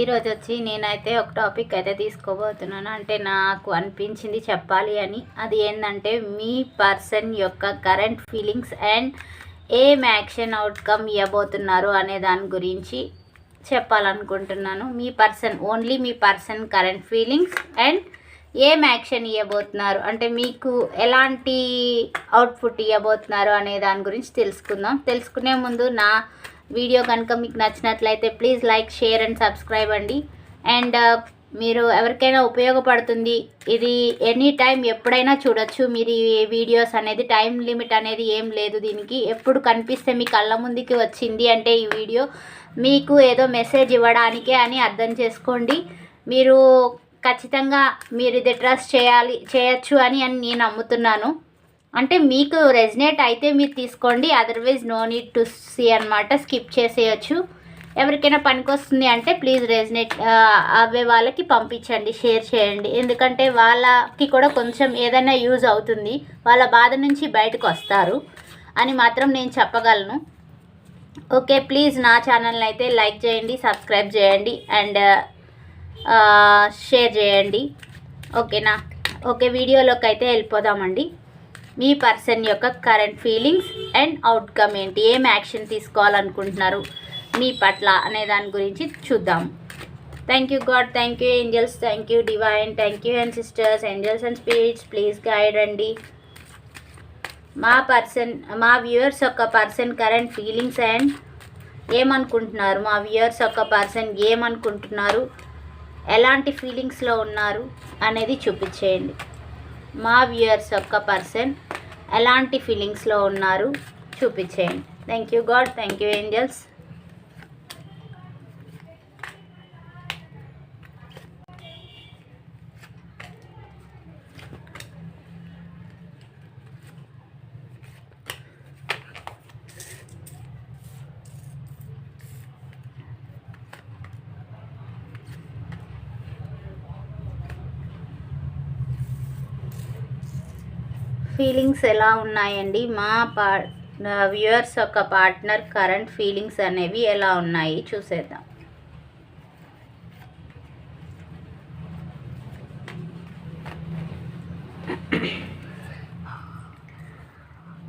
ఈరోజు వచ్చి నేనైతే ఒక టాపిక్ అయితే తీసుకోబోతున్నాను. అంటే నాకు అనిపించింది చెప్పాలి అని. అది ఏంటంటే మీ పర్సన్ యొక్క కరెంట్ ఫీలింగ్స్ అండ్ ఏం యాక్షన్ అవుట్కమ్ ఇవ్వబోతున్నారు అనే దాని గురించి చెప్పాలనుకుంటున్నాను. మీ పర్సన్ ఓన్లీ మీ పర్సన్ కరెంట్ ఫీలింగ్స్ అండ్ ఏం యాక్షన్ ఇవ్వబోతున్నారు? అంటే మీకు ఎలాంటి అవుట్పుట్ ఇవ్వబోతున్నారు అనే దాని గురించి తెలుసుకుందాం. తెలుసుకునే ముందు నా వీడియో కనుక మీకు నచ్చినట్లయితే please like share and subscribe అండి. అండ్ uh, మీరు ఎవరికైనా ఉపయోగపడుతుంది ఇది ఎనీ టైం ఎప్పుడైనా చూడొచ్చు. మీరు ఈ వీడియోస్ అనేది టైం లిమిట్ అనేది ఏం లేదు దీనికి. ఎప్పుడు కనిపిస్తే మీ కళ్ళ ముందుకి వచ్చింది అంటే ఈ వీడియో మీకు ఏదో మెసేజ్ ఇవ్వడానికే అని అర్థం చేసుకోండి. మీరు ఖచ్చితంగా మీరు ఇది ట్రస్ట్ చేయాలి చేయొచ్చు అని అని నేను నమ్ముతున్నాను. అంటే మీకు రెజినేట్ అయితే మీరు తీసుకోండి otherwise no need to see అనమాట స్కిప్ చేసేయచ్చు. ఎవరికైనా పనికొస్తుంది అంటే ప్లీజ్ రెజినేట్ అవే వాళ్ళకి పంపించండి షేర్ చేయండి. ఎందుకంటే వాళ్ళకి కూడా కొంచెం ఏదైనా యూజ్ అవుతుంది వాళ్ళ బాధ నుంచి బయటకు వస్తారు అని మాత్రం నేను చెప్పగలను. ఓకే ప్లీజ్ నా ఛానల్ని అయితే లైక్ చేయండి సబ్స్క్రైబ్ చేయండి అండ్ షేర్ చేయండి. ఓకేనా? ఓకే వీడియోలోకి అయితే వెళ్ళిపోదామండి. మీ పర్సన్ యొక్క కరెంట్ ఫీలింగ్స్ అండ్ అవుట్కమ్ ఏంటి? ఏం యాక్షన్ తీసుకోవాలనుకుంటున్నారు? మీ పట్ల అనే దాని గురించి చూద్దాం. Thank you God thank you angels thank you divine thank you and sisters angels and spirits please guide అండి మా పర్సన్ మా వ్యూవర్స్ యొక్క పర్సన్ కరెంట్ ఫీలింగ్స్ అండ్ ఏమనుకుంటున్నారు? మా వ్యూవర్స్ యొక్క పర్సన్ ఏమనుకుంటున్నారు? ఎలాంటి ఫీలింగ్స్లో ఉన్నారు? అనేది చూపించేయండి. మా వ్యూయర్స్ యొక్క పర్సన్ ఎలాంటి ఫీలింగ్స్లో ఉన్నారు? చూపించేయండి. Thank you God thank you angels feelings ఎలా ఉన్నాయండి? మా పా వ్యూయర్స్ యొక్క పార్ట్నర్ కరెంట్ ఫీలింగ్స్ అనేవి ఎలా ఉన్నాయి? చూసేద్దాం.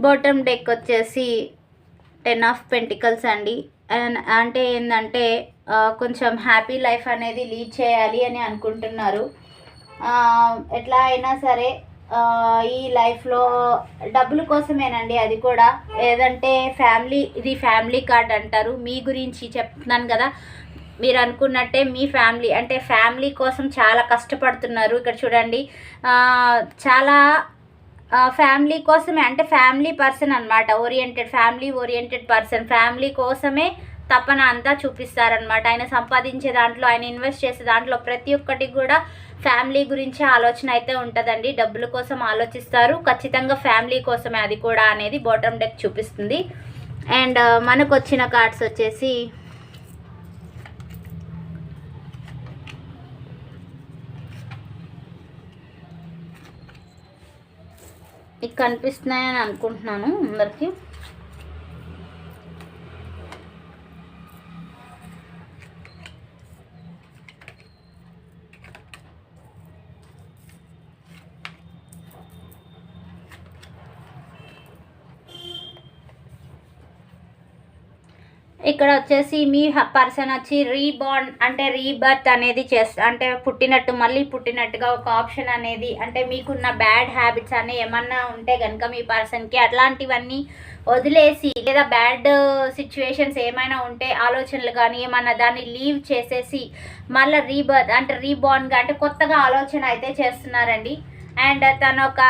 బాటమ్ డెక్ వచ్చేసి టెన్ ఆఫ్ పెంటికల్స్ అండి. అండ్ అంటే ఏంటంటే కొంచెం హ్యాపీ లైఫ్ అనేది లీడ్ చేయాలి అని అనుకుంటున్నారు. ఎట్లా అయినా సరే ఈ లైఫ్లో డబ్బుల కోసమేనండి అది కూడా. ఏదంటే ఫ్యామిలీ ఇది ఫ్యామిలీ కార్డ్ అంటారు. మీ గురించి చెప్తున్నాను కదా. మీరు అనుకున్నట్టే మీ ఫ్యామిలీ అంటే ఫ్యామిలీ కోసం చాలా కష్టపడుతున్నారు. ఇక్కడ చూడండి. చాలా ఫ్యామిలీ కోసమే అంటే ఫ్యామిలీ పర్సన్ అనమాట oriented family oriented person family కోసమే తపన అంతా చూపిస్తారనమాట ఆయన సంపాదించే దాంట్లో ఆయన ఇన్వెస్ట్ చేసే దాంట్లో ప్రతి ఒక్కటి కూడా ఫ్యామిలీ గురించి ఆలోచన అయితే ఉంటుందండి. డబ్బుల కోసం ఆలోచిస్తారు. ఖచ్చితంగా ఫ్యామిలీ కోసమే అది కూడా అనేది బాటమ్ డెక్ చూపిస్తుంది. అండ్ uh, మనకు వచ్చిన కార్డ్స్ వచ్చేసి మీకు కనిపిస్తున్నాయని అనుకుంటున్నాను అందరికీ. ఇక్కడ వచ్చేసి మీ పర్సన్ వచ్చి రీబాండ్ అంటే రీబర్త్ అనేది చేస్తా అంటే పుట్టినట్టు మళ్ళీ పుట్టినట్టుగా ఒక ఆప్షన్ అనేది అంటే మీకున్న బ్యాడ్ హ్యాబిట్స్ అనే ఏమన్నా ఉంటే కనుక మీ పర్సన్కి అట్లాంటివన్నీ వదిలేసి లేదా బ్యాడ్ సిచ్యువేషన్స్ ఏమైనా ఉంటే ఆలోచనలు కానీ ఏమన్నా దాన్ని లీవ్ చేసేసి మళ్ళీ రీబర్త్ అంటే రీబార్న్గా అంటే కొత్తగా ఆలోచన అయితే చేస్తున్నారండి. అండ్ తను ఒక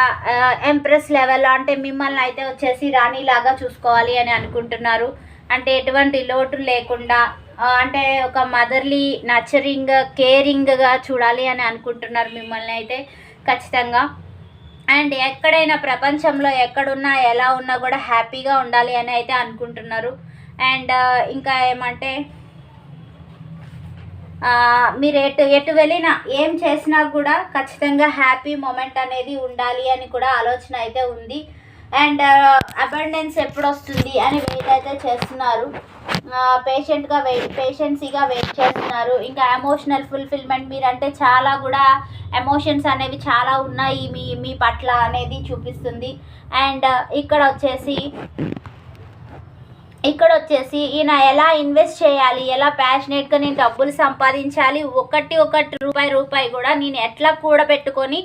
ఎంప్రెస్ లెవెల్ అంటే మిమ్మల్ని అయితే వచ్చేసి రాణిలాగా చూసుకోవాలి అని అనుకుంటున్నారు. అంటే ఎటువంటి లోటు లేకుండా అంటే ఒక మదర్లీ నచరింగ్ కేరింగ్గా చూడాలి అని అనుకుంటున్నారు మిమ్మల్ని అయితే ఖచ్చితంగా. అండ్ ఎక్కడైనా ప్రపంచంలో ఎక్కడున్నా ఎలా ఉన్నా కూడా హ్యాపీగా ఉండాలి అని అయితే అనుకుంటున్నారు. అండ్ ఇంకా ఏమంటే మీరు ఎటు ఎటు వెళ్ళినా ఏం చేసినా కూడా ఖచ్చితంగా హ్యాపీ మూమెంట్ అనేది ఉండాలి అని కూడా ఆలోచన అయితే ఉంది. అండ్ అబండెన్స్ ఎప్పుడు వస్తుంది అని వెయిట్ అయితే చేస్తున్నారు. పేషెంట్గా వెయిట్ పేషెన్సీగా వెయిట్ చేస్తున్నారు. ఇంకా ఎమోషనల్ ఫుల్ఫిల్మెంట్ మీరంటే చాలా కూడా ఎమోషన్స్ అనేవి చాలా ఉన్నాయి మీ మీ పట్ల అనేది చూపిస్తుంది. అండ్ ఇక్కడ వచ్చేసి ఇక్కడ వచ్చేసి ఈయన ఎలా ఇన్వెస్ట్ చేయాలి ఎలా ప్యాషనేట్గా నేను డబ్బులు సంపాదించాలి ఒకటి ఒకటి రూపాయి రూపాయి కూడా నేను ఎట్లా కూడబెట్టుకొని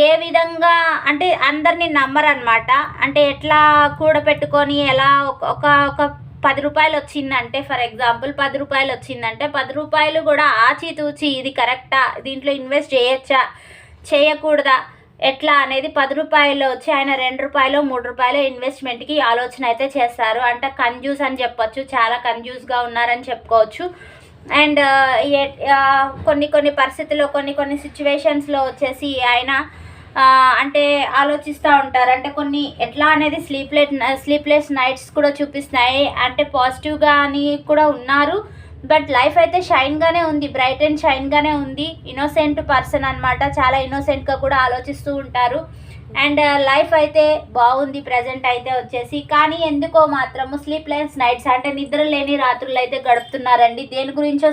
ఏ విధంగా అంటే అందరినీ నమ్మరనమాట. అంటే ఎట్లా కూడబెట్టుకొని ఎలా ఒక ఒక ఒక పది రూపాయలు వచ్చిందంటే ఫర్ ఎగ్జాంపుల్ పది రూపాయలు వచ్చిందంటే పది రూపాయలు కూడా ఆచితూచి ఇది కరెక్టా దీంట్లో ఇన్వెస్ట్ చేయొచ్చా చేయకూడదా ఎట్లా అనేది పది రూపాయలు వచ్చి ఆయన రెండు రూపాయలు మూడు రూపాయలు ఇన్వెస్ట్మెంట్కి ఆలోచన అయితే చేస్తారు. అంటే కన్జ్యూస్ అని చెప్పొచ్చు చాలా కన్జ్యూస్గా ఉన్నారని చెప్పుకోవచ్చు. అండ్ uh, కొన్ని కొన్ని పరిస్థితుల్లో కొన్ని కొన్ని సిచ్యువేషన్స్లో వచ్చేసి ఆయన అంటే ఆలోచిస్తూ ఉంటారు. అంటే కొన్ని ఎట్లా అనేది స్లీప్లెస్ స్లీప్లెస్ నైట్స్ కూడా చూపిస్తున్నాయి. అంటే పాజిటివ్గా అని కూడా ఉన్నారు. బట్ లైఫ్ అయితే షైన్గానే ఉంది బ్రైట్ అండ్ షైన్గానే ఉంది. ఇన్నోసెంట్ పర్సన్ అనమాట చాలా ఇన్నోసెంట్గా కూడా ఆలోచిస్తూ ఉంటారు. అండ్ uh, లైఫ్ అయితే బాగుంది ప్రజెంట్ అయితే వచ్చేసి. కానీ ఎందుకో మాత్రము స్లీప్లెస్ నైట్స్ అంటే నిద్ర లేని రాత్రులు అయితే గడుపుతున్నారండి. దేని గురించో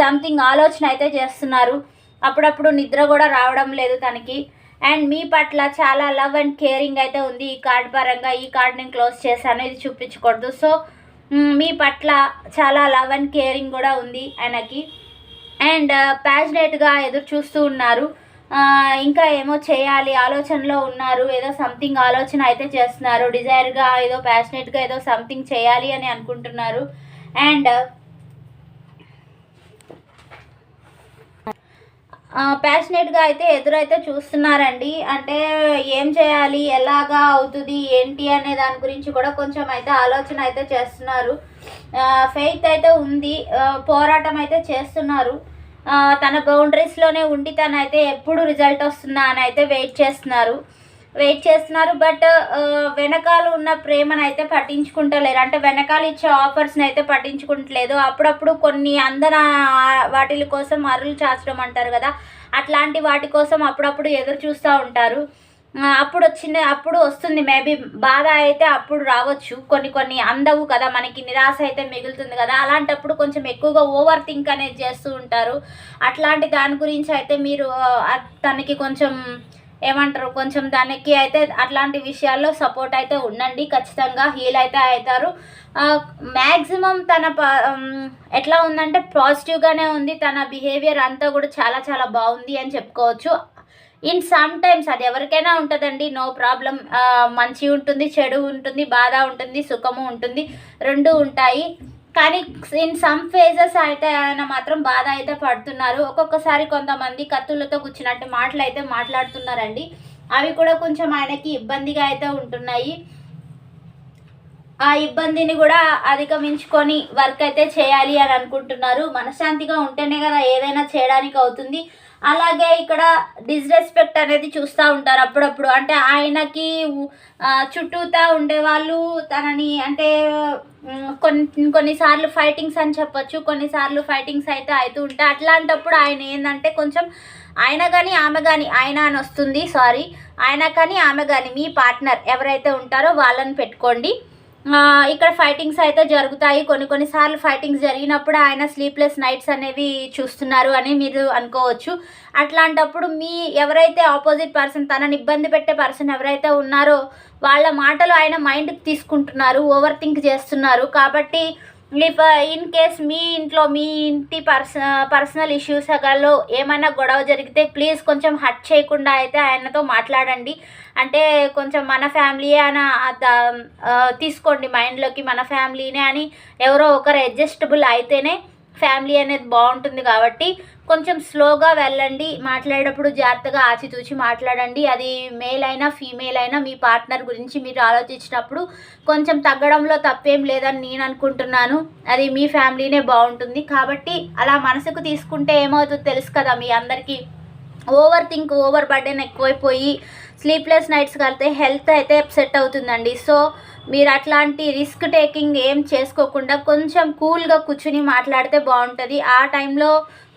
సంథింగ్ ఆలోచన అయితే చేస్తున్నారు. అప్పుడప్పుడు నిద్ర కూడా రావడం లేదు తనకి. అండ్ మీ పట్ల చాలా లవ్ అండ్ కేరింగ్ అయితే ఉంది. ఈ కార్డ్ పరంగా ఈ కార్డ్ నేను క్లోజ్ చేశాను. ఇది చూపించకూడదు. సో మీ పట్ల చాలా లవ్ అండ్ కేరింగ్ కూడా ఉంది ఆయనకి. అండ్ ప్యాషనేట్గా ఎదురు చూస్తూ ఉన్నారు. ఇంకా ఏమో చేయాలి ఆలోచనలో ఉన్నారు ఏదో సంథింగ్ ఆలోచన అయితే చేస్తున్నారు. డిజైర్గా ఏదో ప్యాషనేట్గా ఏదో సంథింగ్ చేయాలి అని అనుకుంటున్నారు. అండ్ ప్యాషనేట్గా అయితే ఎదురైతే చూస్తున్నారండి. అంటే ఏం చేయాలి ఎలాగా అవుతుంది ఏంటి అనే దాని గురించి కూడా కొంచెం అయితే ఆలోచన అయితే చేస్తున్నారు. ఫెయిత్ అయితే ఉంది పోరాటం అయితే చేస్తున్నారు. తన బౌండరీస్లోనే ఉండి తనైతే అయితే ఎప్పుడు రిజల్ట్ వస్తుందా అని అయితే వెయిట్ చేస్తున్నారు. వెయిట్ చేస్తున్నారు బట్ uh, వెనకాల ఉన్న ప్రేమను అయితే పట్టించుకుంటలేరు. అంటే వెనకాల ఇచ్చే ఆఫర్స్ని అయితే పట్టించుకుంటలేదు. అప్పుడప్పుడు కొన్ని అందన వాటి కోసం అరులు చాచడం అంటారు కదా. అట్లాంటి వాటి కోసం అప్పుడప్పుడు ఎదురు చూస్తూ ఉంటారు. అప్పుడు వచ్చిన అప్పుడు వస్తుంది. మేబీ బాధ అయితే అప్పుడు రావచ్చు. కొన్ని కొన్ని అందవు కదా. మనకి నిరాశ అయితే మిగులుతుంది కదా. అలాంటప్పుడు కొంచెం ఎక్కువగా ఓవర్ థింక్ అనేది చేస్తూ ఉంటారు. అట్లాంటి దాని గురించి అయితే మీరు తనకి కొంచెం ఏమంటారు? కొంచెం దానికి అయితే అట్లాంటి విషయాల్లో సపోర్ట్ అయితే ఉండండి. ఖచ్చితంగా హీల్ అయితే అవుతారు. మ్యాక్సిమం తన ఎట్లా ఉందంటే పాజిటివ్గానే ఉంది. తన బిహేవియర్ అంతా కూడా చాలా చాలా బాగుంది అని చెప్పుకోవచ్చు. ఇన్ సమ్ టైమ్స్ అది ఎవరికైనా ఉంటుందండి. నో ప్రాబ్లం మంచి ఉంటుంది చెడు ఉంటుంది బాధ ఉంటుంది సుఖము ఉంటుంది. రెండు ఉంటాయి. కానీ ఇన్ సమ్ ఫేజెస్ అయితే ఆయన మాత్రం బాధ అయితే పడుతున్నారు. ఒక్కొక్కసారి కొంతమంది కత్తులతో కూర్చున్నట్టు మాటలు అయితే మాట్లాడుతున్నారండి. అవి కూడా కొంచెం ఆయనకి ఇబ్బందిగా అయితే ఉంటున్నాయి. ఆ ఇబ్బందిని కూడా అధిగమించుకొని వర్క్ అయితే చేయాలి అని అనుకుంటున్నారు. మనశ్శాంతిగా ఉంటేనే కదా ఏదైనా చేయడానికి అవుతుంది. అలాగే ఇక్కడ డిస్రెస్పెక్ట్ అనేది చూస్తూ ఉంటారు అప్పుడప్పుడు. అంటే ఆయనకి చుట్టూతా ఉండేవాళ్ళు తనని అంటే కొన్ని కొన్నిసార్లు ఫైటింగ్స్ అని చెప్పొచ్చు కొన్నిసార్లు ఫైటింగ్స్ అయితే అవుతూ ఉంటాయి. అట్లాంటప్పుడు ఆయన ఏంటంటే కొంచెం ఆయన కానీ ఆమె కానీ ఆయన అని వస్తుంది సారీ ఆయన కానీ ఆమె కానీ మీ పార్ట్నర్ ఎవరైతే ఉంటారో వాళ్ళని పెట్టుకోండి. ఇక్కడ ఫైటింగ్స్ అయితే జరుగుతాయి. కొన్ని కొన్నిసార్లు ఫైటింగ్స్ జరిగినప్పుడు ఆయన స్లీప్లెస్ నైట్స్ అనేవి చూస్తున్నారు అని మీరు అనుకోవచ్చు. అట్లాంటప్పుడు మీ ఎవరైతే ఆపోజిట్ పర్సన్ తనని ఇబ్బంది పెట్టే పర్సన్ ఎవరైతే ఉన్నారో వాళ్ళ మాటలు ఆయన మైండ్కి తీసుకుంటున్నారు ఓవర్ థింక్ చేస్తున్నారు. కాబట్టి ఇఫ్ ఇన్ కేస్ మీ ఇంట్లో మీ ఇంటి పర్స పర్సనల్ ఇష్యూస్ గల్లో ఏమైనా గొడవ జరిగితే ప్లీజ్ కొంచెం హట్ చేయకుండా అయితే ఆయనతో మాట్లాడండి. అంటే కొంచెం మన ఫ్యామిలీ అని తీసుకోండి మైండ్లోకి మన ఫ్యామిలీనే అని ఎవరో ఒకరు అడ్జస్టబుల్ అయితేనే ఫ్యామిలీ అనేది బాగుంటుంది కాబట్టి కొంచెం స్లోగా వెళ్ళండి మాట్లాడేటప్పుడు జాగ్రత్తగా ఆచితూచి మాట్లాడండి. అది మేల్ అయినా ఫీమేల్ అయినా మీ పార్ట్నర్ గురించి మీరు ఆలోచించినప్పుడు కొంచెం తగ్గడంలో తప్పేం లేదని నేను అనుకుంటున్నాను. అది మీ ఫ్యామిలీనే బాగుంటుంది. కాబట్టి అలా మనసుకు తీసుకుంటే ఏమవుతుందో తెలుసు కదా మీ అందరికీ. ఓవర్ థింక్ ఓవర్ బర్డెన్ ఎక్కువైపోయి స్లీప్లెస్ నైట్స్ కలితే హెల్త్ అయితే అప్సెట్ అవుతుందండి. సో మీరు అట్లాంటి రిస్క్ టేకింగ్ ఏం చేసుకోకుండా కొంచెం కూల్గా కూర్చుని మాట్లాడితే బాగుంటుంది. ఆ టైంలో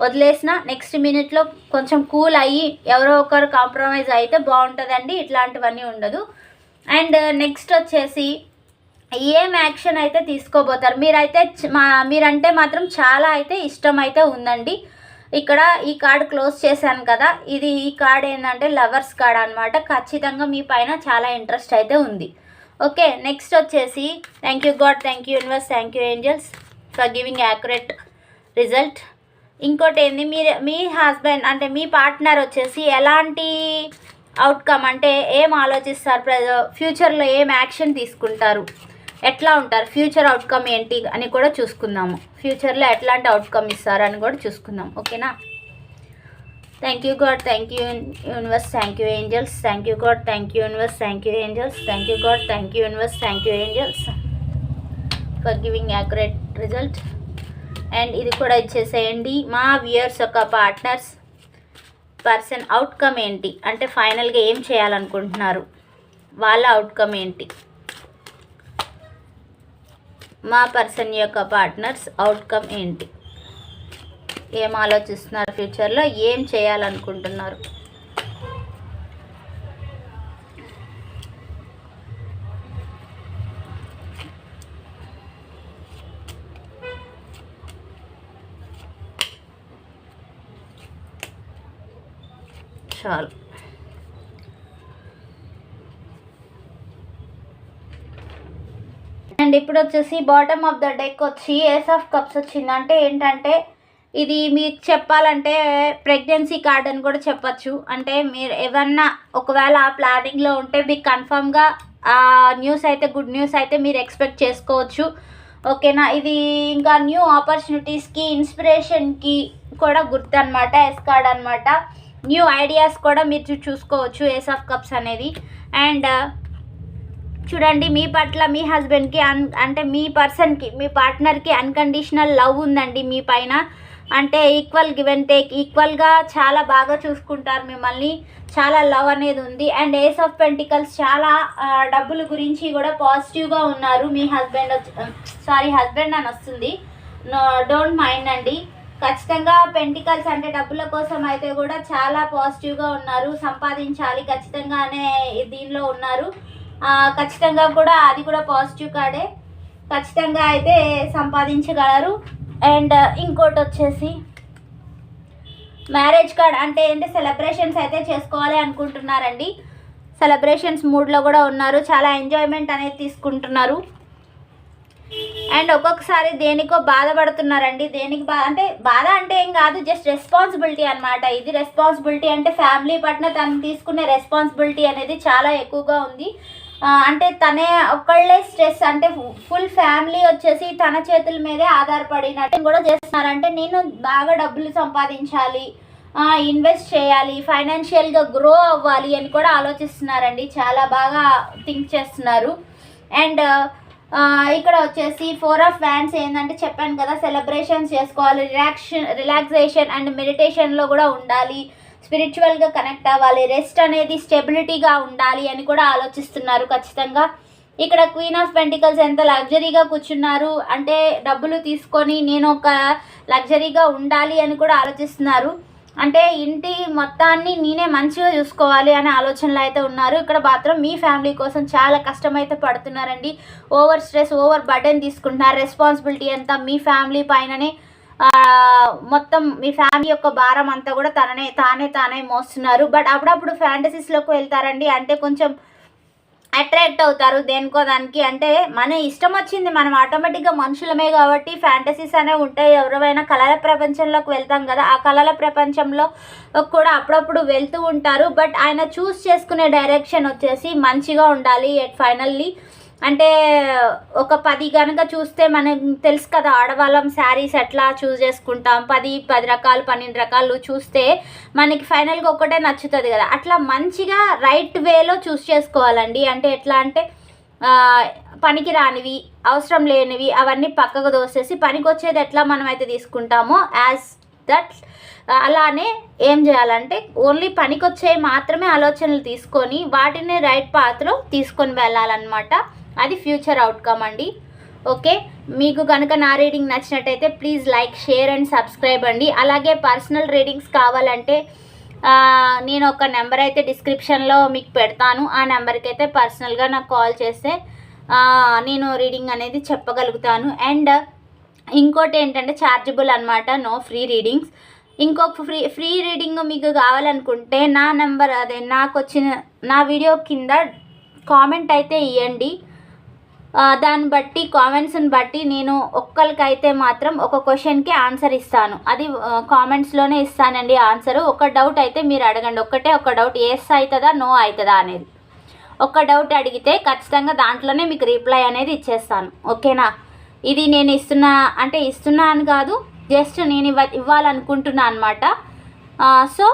వదిలేసిన నెక్స్ట్ మినిట్లో కొంచెం కూల్ అయ్యి ఎవరో ఒకరు కాంప్రమైజ్ అయితే బాగుంటుందండి. ఇట్లాంటివన్నీ ఉండదు. అండ్ నెక్స్ట్ వచ్చేసి ఏం యాక్షన్ అయితే తీసుకోబోతారు? మీరైతే మా మీరంటే మాత్రం చాలా అయితే ఇష్టం అయితే ఉందండి. ఇక్కడ ఈ కార్డ్ క్లోజ్ చేశాను కదా ఇది ఈ కార్డ్ ఏంటంటే లవర్స్ కార్డ్ అనమాట ఖచ్చితంగా మీ పైన చాలా ఇంట్రెస్ట్ అయితే ఉంది. ఓకే నెక్స్ట్ వచ్చేసి thank you God thank you universe thank you angels for giving accurate result ఇంకోటి ఏంది మీరు మీ హస్బెండ్ అంటే మీ పార్ట్నర్ వచ్చేసి ఎలాంటి అవుట్కమ్ అంటే ఏం ఆలోచిస్తారు ప్ర ఫ్యూచర్లో ఏం యాక్షన్ తీసుకుంటారు? ఎట్లా ఉంటారు? ఫ్యూచర్ అవుట్కమ్ ఏంటి అని కూడా చూసుకుందాము. ఫ్యూచర్లో ఎట్లాంటి అవుట్కమ్ ఇస్తారు అని కూడా చూసుకుందాం. ఓకేనా? Thank you God thank you universe thank you angels thank you God thank you universe thank you angels thank you God thank you universe thank you angels for giving accurate result and ఇది కూడా ఇచ్చేసేయండి. మా viewers యొక్క partners person outcome ఏంటి? అంటే ఫైనల్గా ఏం చేయాలనుకుంటున్నారు? వాళ్ళ అవుట్కమ్ ఏంటి? మా పర్సన్ యొక్క పార్ట్నర్స్ అవుట్కమ్ ఏంటి? ఏం ఆలోచిస్తున్నారు ఫ్యూచర్లో? ఏం చేయాలనుకుంటున్నారు? చాలు. అండ్ ఇప్పుడు వచ్చేసి బాటమ్ ఆఫ్ ద డెక్ వచ్చి ఏస్ ఆఫ్ కప్స్ వచ్చింది అంటే ఏంటంటే ఇది మీకు చెప్పాలంటే ప్రెగ్నెన్సీ కార్డ్ అని కూడా చెప్పచ్చు. అంటే మీరు ఏమన్నా ఒకవేళ ఆ ప్లానింగ్లో ఉంటే మీకు కన్ఫామ్గా ఆ న్యూస్ అయితే గుడ్ న్యూస్ అయితే మీరు ఎక్స్పెక్ట్ చేసుకోవచ్చు. ఓకేనా? ఇది ఇంకా న్యూ ఆపర్చునిటీస్కి ఇన్స్పిరేషన్కి కూడా గుర్తు అనమాట ఎస్ కార్డ్ అనమాట న్యూ ఐడియాస్ కూడా మీరు చూసుకోవచ్చు ఏస్ ఆఫ్ కప్స్ అనేది. అండ్ చూడండి మీ పట్ల మీ హస్బెండ్కి అన్ అంటే మీ పర్సన్కి మీ పార్ట్నర్కి అన్కండిషనల్ లవ్ ఉందండి మీ పైన. అంటే ఈక్వల్ గివ్ అండ్ టేక్ ఈక్వల్గా చాలా బాగా చూసుకుంటారు మిమ్మల్ని. చాలా లవ్ అనేది ఉంది. అండ్ ఏస్ ఆఫ్ పెంటికల్స్ చాలా డబ్బుల గురించి కూడా పాజిటివ్గా ఉన్నారు మీ హస్బెండ్ సారీ హస్బెండ్ అని వస్తుంది. నో డోంట్ మైండ్ అండి. ఖచ్చితంగా పెంటికల్స్ అంటే డబ్బుల కోసం అయితే కూడా చాలా పాజిటివ్గా ఉన్నారు. సంపాదించాలి ఖచ్చితంగా అనే దీనిలో ఉన్నారు. ఖచ్చితంగా కూడా అది కూడా పాజిటివ్ కార్డే ఖచ్చితంగా అయితే సంపాదించగలరు. అండ్ uh, ఇంకోటి వచ్చేసి మ్యారేజ్ కార్డ్ అంటే ఏంటి? సెలబ్రేషన్స్ అయితే చేసుకోవాలి అనుకుంటున్నారండి. సెలబ్రేషన్స్ మూడ్లో కూడా ఉన్నారు. చాలా ఎంజాయ్మెంట్ అనేది తీసుకుంటున్నారు. అండ్ ఒక్కొక్కసారి దేనికో బాధపడుతున్నారండి. దేనికి బా అంటే బాధ అంటే ఏం కాదు జస్ట్ రెస్పాన్సిబిలిటీ అనమాట ఇది రెస్పాన్సిబిలిటీ అంటే ఫ్యామిలీ పట్ల తను తీసుకునే రెస్పాన్సిబిలిటీ అనేది చాలా ఎక్కువగా ఉంది. అంటే తనే ఒక్కళ్ళే స్ట్రెస్ అంటే ఫుల్ ఫ్యామిలీ వచ్చేసి తన చేతుల మీదే ఆధారపడినట్టు కూడా చేస్తున్నారంటే నేను బాగా డబ్బులు సంపాదించాలి ఇన్వెస్ట్ చేయాలి ఫైనాన్షియల్గా గ్రో అవ్వాలి అని కూడా ఆలోచిస్తున్నారండి. చాలా బాగా థింక్ చేస్తున్నారు. అండ్ ఇక్కడ వచ్చేసి ఫోర్ ఆఫ్ ఫ్యాన్స్ ఏంటంటే చెప్పాను కదా సెలబ్రేషన్స్ చేసుకోవాలి రిలాక్షన్ రిలాక్సేషన్ అండ్ మెడిటేషన్లో కూడా ఉండాలి. స్పిరిచువల్గా కనెక్ట్ అవ్వాలి రెస్ట్ అనేది స్టెబిలిటీగా ఉండాలి అని కూడా ఆలోచిస్తున్నారు ఖచ్చితంగా. ఇక్కడ క్వీన్ ఆఫ్ పెంటికల్స్ ఎంత లగ్జరీగా కూర్చున్నారు అంటే డబ్బులు తీసుకొని నేను ఒక లగ్జరీగా ఉండాలి అని కూడా ఆలోచిస్తున్నారు. అంటే ఇంటి మొత్తాన్ని నేనే మంచిగా చూసుకోవాలి అనే ఆలోచనలో అయితే ఉన్నారు. ఇక్కడ మాత్రం మీ ఫ్యామిలీ కోసం చాలా కష్టమైతే పడుతున్నారండి. ఓవర్ స్ట్రెస్ ఓవర్ బర్డెన్ తీసుకుంటున్నారు. రెస్పాన్సిబిలిటీ అంతా మీ ఫ్యామిలీ పైననే మొత్తం మీ ఫ్యామిలీ యొక్క భారం అంతా కూడా తననే తానే తానే మోస్తున్నారు. బట్ అప్పుడప్పుడు ఫ్యాంటసీస్లోకి వెళ్తారండి. అంటే కొంచెం అట్రాక్ట్ అవుతారు దేనికో దానికి. అంటే మన ఇష్టం వచ్చింది మనం ఆటోమేటిక్గా మనుషులమే కాబట్టి ఫ్యాంటసీస్ అనేవి ఉంటాయి. ఎవరైనా కళల ప్రపంచంలోకి వెళ్తాం కదా ఆ కళల ప్రపంచంలో కూడా అప్పుడప్పుడు వెళ్తూ ఉంటారు. బట్ ఆయన చూస్ చేసుకునే డైరెక్షన్ వచ్చేసి మంచిగా ఉండాలి. ఎట్ ఫైనల్లీ అంటే ఒక పది కనుక చూస్తే మనకు తెలుసు కదా ఆడవాళ్ళం శారీస్ ఎట్లా చూస్ చేసుకుంటాం పది పది రకాలు పన్నెండు రకాలు చూస్తే మనకి ఫైనల్గా ఒకటే నచ్చుతుంది కదా. అట్లా మంచిగా రైట్ వేలో చూస్ చేసుకోవాలండి. అంటే ఎట్లా అంటే పనికి రానివి అవసరం లేనివి అవన్నీ పక్కకు దోసేసి పనికి వచ్చేది ఎట్లా మనమైతే తీసుకుంటామో యాజ్ దట్ అలానే ఏం చేయాలంటే ఓన్లీ పనికొచ్చే మాత్రమే ఆలోచనలు తీసుకొని వాటిని రైట్ పాత్రలో తీసుకొని వెళ్ళాలన్నమాట. అది ఫ్యూచర్ అవుట్కమ్ అండి. ఓకే? మీకు కనుక నా రీడింగ్ నచ్చినట్టయితే please like share and subscribe అండి. అలాగే పర్సనల్ రీడింగ్స్ కావాలంటే నేను ఒక నెంబర్ అయితే డిస్క్రిప్షన్లో మీకు పెడతాను. ఆ నెంబర్కి అయితే పర్సనల్గా నాకు కాల్ చేస్తే నేను రీడింగ్ అనేది చెప్పగలుగుతాను. అండ్ ఇంకోటి ఏంటంటే ఛార్జబుల్ అనమాట నో ఫ్రీ రీడింగ్స్ ఇంకొక ఫ్రీ ఫ్రీ రీడింగ్ మీకు కావాలనుకుంటే నా నెంబర్ అదే నాకు వచ్చిన నా వీడియో కింద కామెంట్ అయితే ఇవ్వండి దాన్ని బట్టి కామెంట్స్ని బట్టి నేను ఒక్కరికైతే మాత్రం ఒక క్వశ్చన్కి ఆన్సర్ ఇస్తాను. అది కామెంట్స్లోనే ఇస్తానండి ఆన్సర్ ఒక డౌట్ అయితే మీరు అడగండి. ఒక్కటే ఒక డౌట్ ఎస్ అవుతుందా నో అవుతుందా అనేది. ఒక డౌట్ అడిగితే ఖచ్చితంగా దాంట్లోనే మీకు రిప్లై అనేది ఇచ్చేస్తాను. ఓకేనా? ఇది నేను ఇస్తున్నా అంటే ఇస్తున్నా అని కాదు జస్ట్ నేను ఇవ్వ ఇవ్వాలనుకుంటున్నా అనమాట సో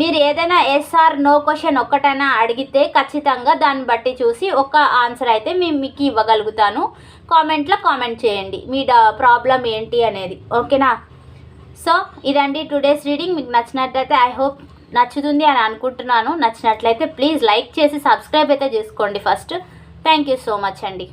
మీరు ఏదైనా ఎస్ఆర్ నో క్వశ్చన్ ఒక్కటైనా అడిగితే ఖచ్చితంగా దాన్ని బట్టి చూసి ఒక ఆన్సర్ అయితే మేము మీకు ఇవ్వగలుగుతాను. కామెంట్లో కామెంట్ చేయండి. మీ ప్రాబ్లం ఏంటి అనేది. ఓకేనా? సో ఇదండి టుడేస్ రీడింగ్ మీకు నచ్చినట్లయితే ఐ హోప్ నచ్చుతుంది అని అనుకుంటున్నాను. నచ్చినట్లయితే ప్లీజ్ లైక్ చేసి సబ్స్క్రైబ్ అయితే చేసుకోండి first thank you so much అండి.